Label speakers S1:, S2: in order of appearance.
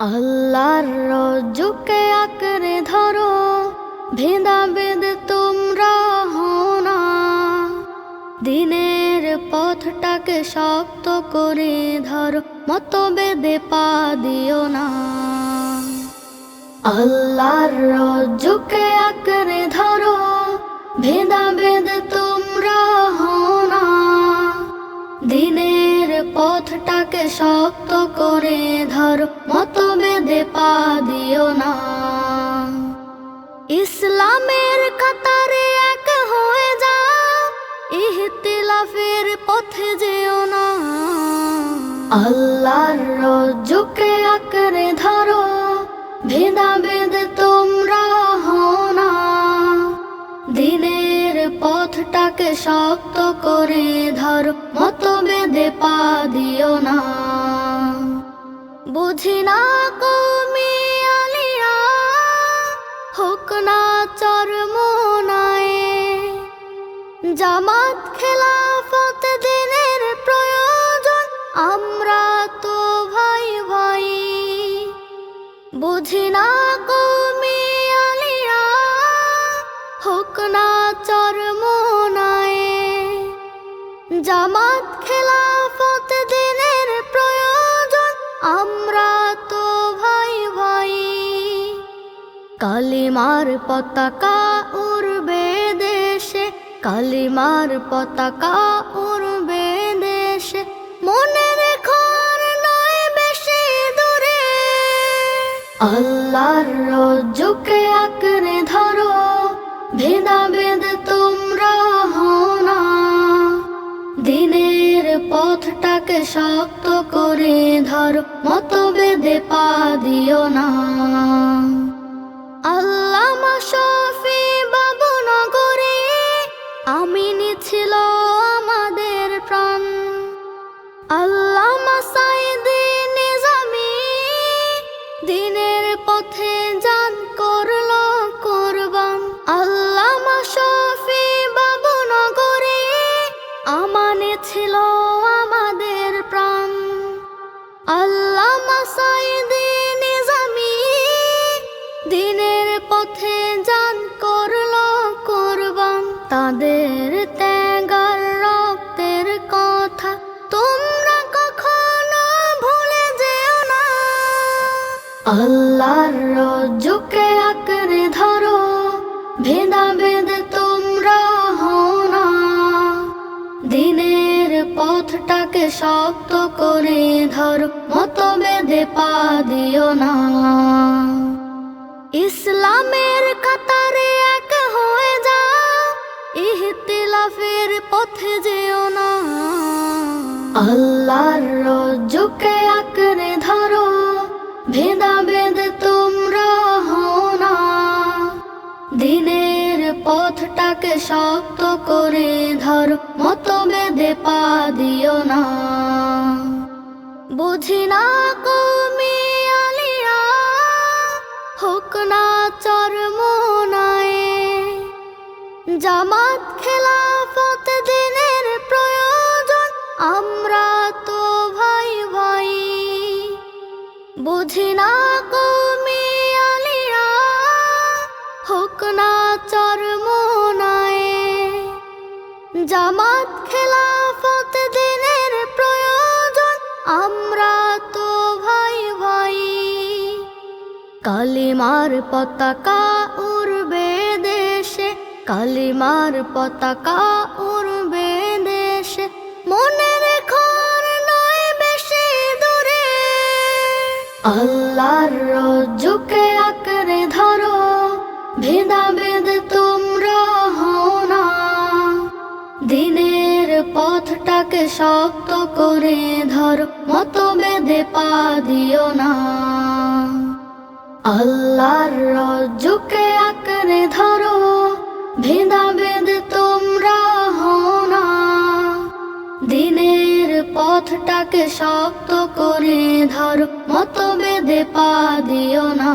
S1: আল্লাহর রজ্জুকে আঁকড়ে ধরো ভেদাভেদ তোমরা না। দিনের পথটাকে শক্ত করে ধরো মতবেদে পা দিও না। আল্লাহর রজ্জুকে আঁকড়ে ধরো ভেদাভেদ তোমরা না। দিনের শক্ত করে ধরো মতবেদে পা দিও না। ইসলামের কাতারে এক হয়ে যাও ইহতিলাফের পথে যেও না। আল্লাহর রজ্জুকে আঁকড়ে ধরো ভেদা ভেদাভেদ তোমরা হও না। দিনের পথটাকে শক্ত করে ধরো মতবেদে পা দিও না। বুঝি না কমি আলিয়া, হোক না চরমনায়ে। জামাত খেলাফত দিনের প্রয়োজন, আমরা তো ভাই ভাই। বুঝি না কমি জামাত খেলাফত দিনের প্রয়োজন, আমরা তো ভাই ভাই। কালিমার পতাকা উড়বে দেশে, কালিমার পতাকা উড়বে দেশে। মনে রেখো আর নয় বেশি দূরে। আল্লাহর রজ্জুকে আঁকড়ে ধরো, ভেদাভেদ তোমরা পথটাকে শক্ত করে ধরো মতবেদে পা দিও না। আল্লামা শফি বাবু নগরে আমিনী ছিল আমাদের প্রাণ। আল্লামা সাইদি নিজামি, দিনের পথে যান করল কোরবান। আল্লামা শফি আল্লাহর রজ্জুকে আঁকড়ে ধরো, ভেদাভেদ তোমরা হও না। দিনের পথটাকে শক্ত করে ধরো মতবেদে পা দিও না। ইসলামের কাতারে এক হয়ে যাও ইহতিলাফের পথে যেও না। আল্লাহর রজ্জুকে ভেদাভেদ তোমরা হও না। দিনের পথটাকে শক্ত করে ধরো মতবেদে পা দিও না। বুঝি না কমি হোক না চরমনায়ে। জামাত খেলাফত না চরমনায়ে জামাত খেলাফত দিনের প্রয়োজন, আমরা তো ভাই ভাই। কালিমার পতাকা উড়বে দেশে, কালিমার পতাকা উড়বে দেশে। মনে রেখো আর নয় বেশি দূরে। আল্লাহর রজ্জুকে দিনের পথটাকে শক্ত করে ধরো মতবেদে পা দিও না। আল্লাহর রজ্জুকে আঁকড়ে ধরো, ভেদাভেদ তোমরা না। দিনের পথটাকে শক্ত করে ধরো মতবেদে পা দিও না।